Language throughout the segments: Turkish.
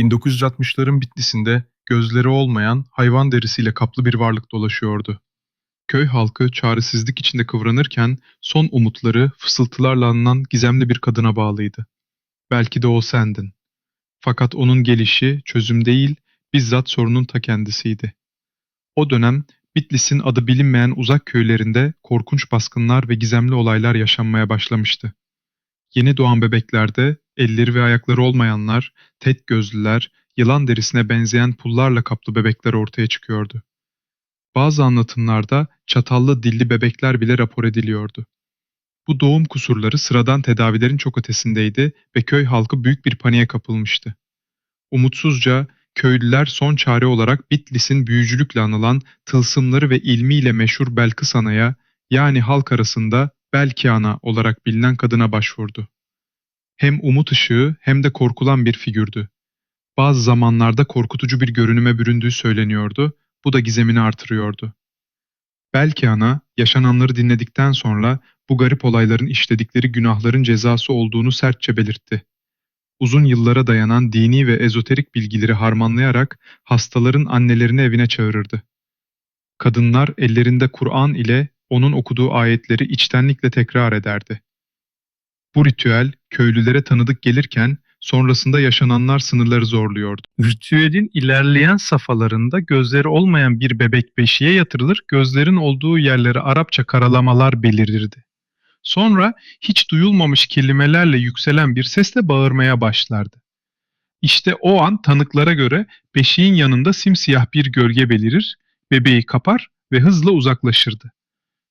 1960'ların Bitlis'inde gözleri olmayan, hayvan derisiyle kaplı bir varlık dolaşıyordu. Köy halkı çaresizlik içinde kıvranırken son umutları fısıltılarla anılan gizemli bir kadına bağlıydı. Belki de o sendin. Fakat onun gelişi çözüm değil, bizzat sorunun ta kendisiydi. O dönem Bitlis'in adı bilinmeyen uzak köylerinde korkunç baskınlar ve gizemli olaylar yaşanmaya başlamıştı. Yeni doğan bebeklerde elleri ve ayakları olmayanlar, tek gözlüler, yılan derisine benzeyen pullarla kaplı bebekler ortaya çıkıyordu. Bazı anlatımlarda çatallı dilli bebekler bile rapor ediliyordu. Bu doğum kusurları sıradan tedavilerin çok ötesindeydi ve köy halkı büyük bir paniğe kapılmıştı. Umutsuzca köylüler son çare olarak Bitlis'in büyücülükle anılan tılsımları ve ilmiyle meşhur Belkıs Ana'ya yani halk arasında Belki Ana olarak bilinen kadına başvurdu. Hem umut ışığı hem de korkulan bir figürdü. Bazı zamanlarda korkutucu bir görünüme büründüğü söyleniyordu, bu da gizemini artırıyordu. Belki ana, yaşananları dinledikten sonra bu garip olayların işledikleri günahların cezası olduğunu sertçe belirtti. Uzun yıllara dayanan dini ve ezoterik bilgileri harmanlayarak hastaların annelerini evine çağırırdı. Kadınlar ellerinde Kur'an ile onun okuduğu ayetleri içtenlikle tekrar ederdi. Bu ritüel köylülere tanıdık gelirken sonrasında yaşananlar sınırları zorluyordu. Ritüelin ilerleyen safhalarında gözleri olmayan bir bebek beşiğe yatırılır, gözlerin olduğu yerlere Arapça karalamalar belirirdi. Sonra hiç duyulmamış kelimelerle yükselen bir sesle bağırmaya başlardı. İşte o an tanıklara göre beşiğin yanında simsiyah bir gölge belirir, bebeği kapar ve hızla uzaklaşırdı.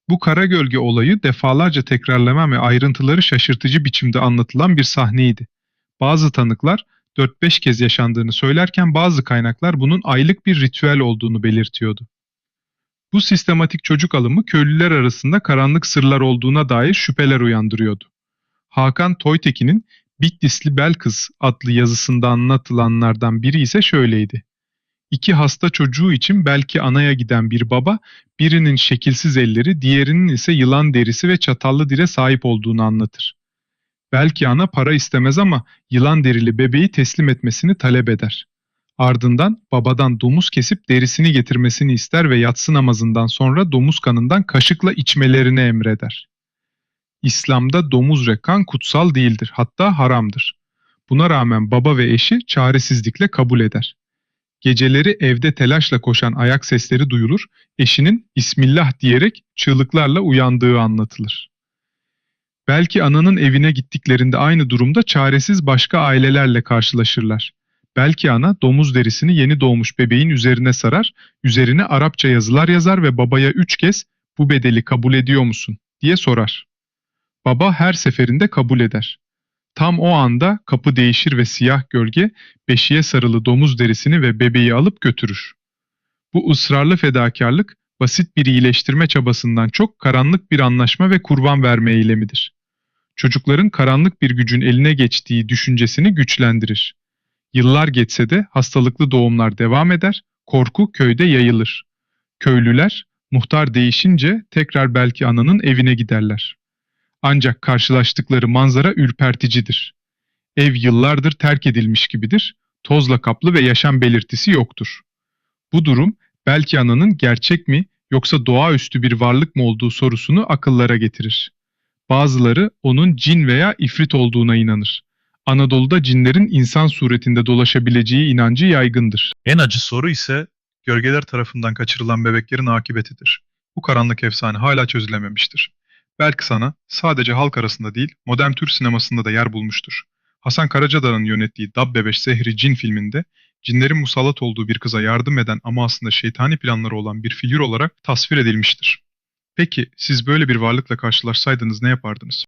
Bu kara gölge olayı defalarca tekrarlanan ve ayrıntıları şaşırtıcı biçimde anlatılan bir sahneydi. Bazı tanıklar 4-5 kez yaşandığını söylerken bazı kaynaklar bunun aylık bir ritüel olduğunu belirtiyordu. Bu sistematik çocuk alımı köylüler arasında karanlık sırlar olduğuna dair şüpheler uyandırıyordu. Hakan Toytekin'in Bitlisli Belkız adlı yazısında anlatılanlardan biri ise şöyleydi. İki hasta çocuğu için belki anaya giden bir baba, birinin şekilsiz elleri, diğerinin ise yılan derisi ve çatallı dile sahip olduğunu anlatır. Belki ana para istemez ama yılan derili bebeği teslim etmesini talep eder. Ardından babadan domuz kesip derisini getirmesini ister ve yatsı namazından sonra domuz kanından kaşıkla içmelerini emreder. İslam'da domuz ve kan kutsal değildir, hatta haramdır. Buna rağmen baba ve eşi çaresizlikle kabul eder. Geceleri evde telaşla koşan ayak sesleri duyulur, eşinin Bismillah diyerek çığlıklarla uyandığı anlatılır. Belki ananın evine gittiklerinde aynı durumda çaresiz başka ailelerle karşılaşırlar. Belki ana domuz derisini yeni doğmuş bebeğin üzerine sarar, üzerine Arapça yazılar yazar ve babaya üç kez bu bedeli kabul ediyor musun diye sorar. Baba her seferinde kabul eder. Tam o anda kapı değişir ve siyah gölge beşiğe sarılı domuz derisini ve bebeği alıp götürür. Bu ısrarlı fedakarlık basit bir iyileştirme çabasından çok karanlık bir anlaşma ve kurban verme eylemidir. Çocukların karanlık bir gücün eline geçtiği düşüncesini güçlendirir. Yıllar geçse de hastalıklı doğumlar devam eder, korku köyde yayılır. Köylüler muhtar değişince tekrar belki ananın evine giderler. Ancak karşılaştıkları manzara ürperticidir. Ev yıllardır terk edilmiş gibidir, tozla kaplı ve yaşam belirtisi yoktur. Bu durum belki ananın gerçek mi yoksa doğaüstü bir varlık mı olduğu sorusunu akıllara getirir. Bazıları onun cin veya ifrit olduğuna inanır. Anadolu'da cinlerin insan suretinde dolaşabileceği inancı yaygındır. En acı soru ise gölgeler tarafından kaçırılan bebeklerin akıbetidir. Bu karanlık efsane hala çözülememiştir. Belki sana sadece halk arasında değil modern Türk sinemasında da yer bulmuştur. Hasan Karacadağ'ın yönettiği Dabbebeş Zehri Cin filminde cinlerin musallat olduğu bir kıza yardım eden ama aslında şeytani planları olan bir figür olarak tasvir edilmiştir. Peki siz böyle bir varlıkla karşılaşsaydınız ne yapardınız?